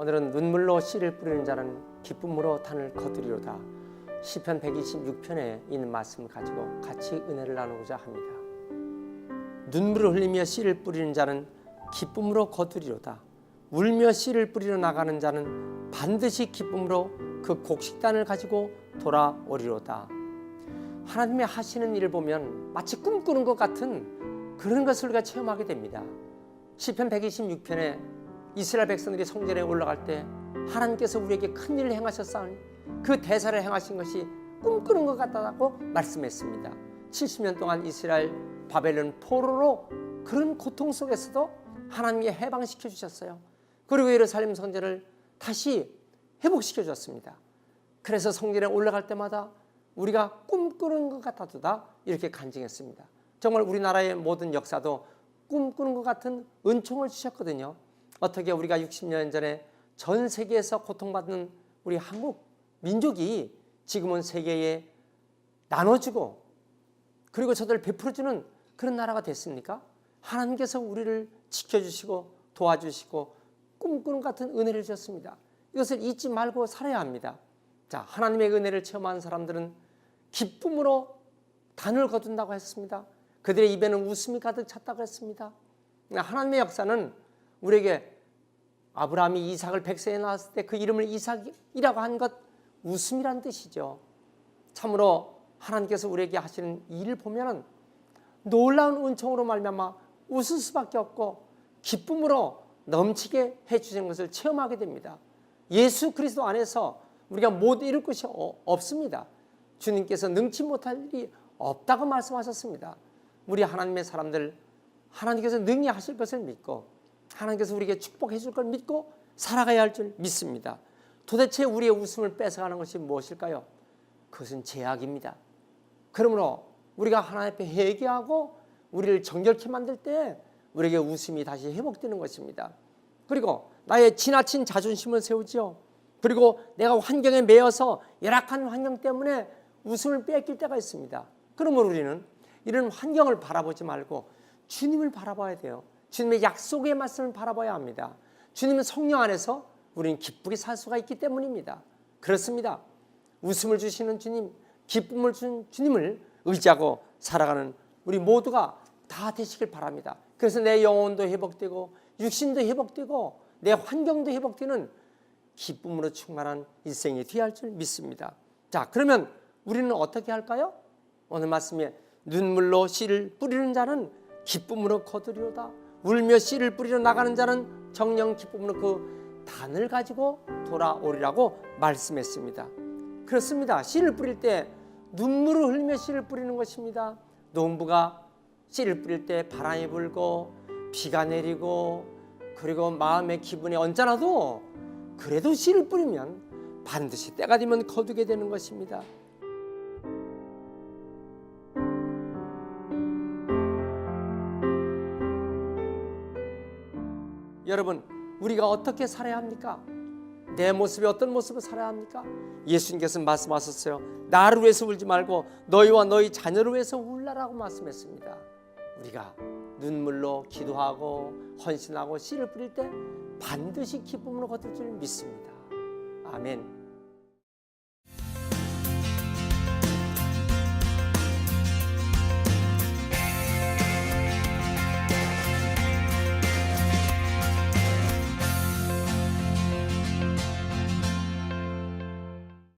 오늘은 눈물로 씨를 뿌리는 자는 기쁨으로 단을 거두리로다. 시편 126편에 있는 말씀을 가지고 같이 은혜를 나누고자 합니다. 눈물을 흘리며 씨를 뿌리는 자는 기쁨으로 거두리로다. 울며 씨를 뿌리러 나가는 자는 반드시 기쁨으로 그 곡식단을 가지고 돌아오리로다. 하나님의 하시는 일을 보면 마치 꿈꾸는 것 같은 그런 것을 우리가 체험하게 됩니다. 시편 126편에 이스라엘 백성들이 성전에 올라갈 때 하나님께서 우리에게 큰 일을 행하셨사오니 그 대사를 행하신 것이 꿈꾸는 것 같다고 말씀했습니다. 70년 동안 이스라엘 바벨론 포로로 그런 고통 속에서도 하나님이 해방시켜 주셨어요. 그리고 예루살렘 성전을 다시 회복시켜 주셨습니다. 그래서 성전에 올라갈 때마다 우리가 꿈꾸는 것 같아도다 이렇게 간증했습니다. 정말 우리나라의 모든 역사도 꿈꾸는 것 같은 은총을 주셨거든요. 어떻게 우리가 60년 전에 전 세계에서 고통받는 우리 한국 민족이 지금은 세계에 나눠주고 그리고 저들 베풀어주는 그런 나라가 됐습니까? 하나님께서 우리를 지켜주시고 도와주시고 꿈꾸는 것 같은 은혜를 주셨습니다. 이것을 잊지 말고 살아야 합니다. 자, 하나님의 은혜를 체험한 사람들은 기쁨으로 단을 거둔다고 했습니다. 그들의 입에는 웃음이 가득 찼다고 했습니다. 하나님의 역사는 우리에게 아브라함이 이삭을 백세에 낳았을 때 그 이름을 이삭이라고 한 것 웃음이란 뜻이죠. 참으로 하나님께서 우리에게 하시는 일을 보면은 놀라운 은총으로 말미암아 웃을 수밖에 없고 기쁨으로 넘치게 해 주신 것을 체험하게 됩니다. 예수 그리스도 안에서 우리가 못 이룰 것이 어- 없습니다. 주님께서 능치 못할 일이 없다고 말씀하셨습니다. 우리 하나님의 사람들 하나님께서 능히 하실 것을 믿고 하나님께서 우리에게 축복해 줄 걸 믿고 살아가야 할 줄 믿습니다. 도대체 우리의 웃음을 뺏어가는 것이 무엇일까요? 그것은 죄악입니다. 그러므로 우리가 하나님 앞에 회개하고 우리를 정결케 만들 때 우리에게 웃음이 다시 회복되는 것입니다. 그리고 나의 지나친 자존심을 세우지요. 그리고 내가 환경에 매여서 열악한 환경 때문에 웃음을 뺏길 때가 있습니다. 그러므로 우리는 이런 환경을 바라보지 말고 주님을 바라봐야 돼요. 주님의 약속의 말씀을 바라봐야 합니다. 주님은 성령 안에서 우리는 기쁘게 살 수가 있기 때문입니다. 그렇습니다. 웃음을 주시는 주님, 기쁨을 준 주님을 의지하고 살아가는 우리 모두가 다 되시길 바랍니다. 그래서 내 영혼도 회복되고 육신도 회복되고 내 환경도 회복되는 기쁨으로 충만한 일생이 되어야 할 줄 믿습니다. 자, 그러면 우리는 어떻게 할까요? 오늘 말씀에 눈물로 씨를 뿌리는 자는 기쁨으로 거두리로다. 울며 씨를 뿌리러 나가는 자는 정령 기쁨으로 그 단을 가지고 돌아오리라고 말씀했습니다. 그렇습니다. 씨를 뿌릴 때 눈물을 흘리며 씨를 뿌리는 것입니다. 농부가 씨를 뿌릴 때 바람이 불고 비가 내리고 그리고 마음의 기분이 언짢아도 그래도 씨를 뿌리면 반드시 때가 되면 거두게 되는 것입니다. 여러분, 우리가 어떻게 살아야 합니까? 내 모습이 어떤 모습을 살아야 합니까? 예수님께서 말씀하셨어요. 나를 위해서 울지 말고 너희와 너희 자녀를 위해서 울라라고 말씀했습니다. 우리가 눈물로 기도하고 헌신하고 씨를 뿌릴 때 반드시 기쁨으로 거둘 줄 믿습니다. 아멘.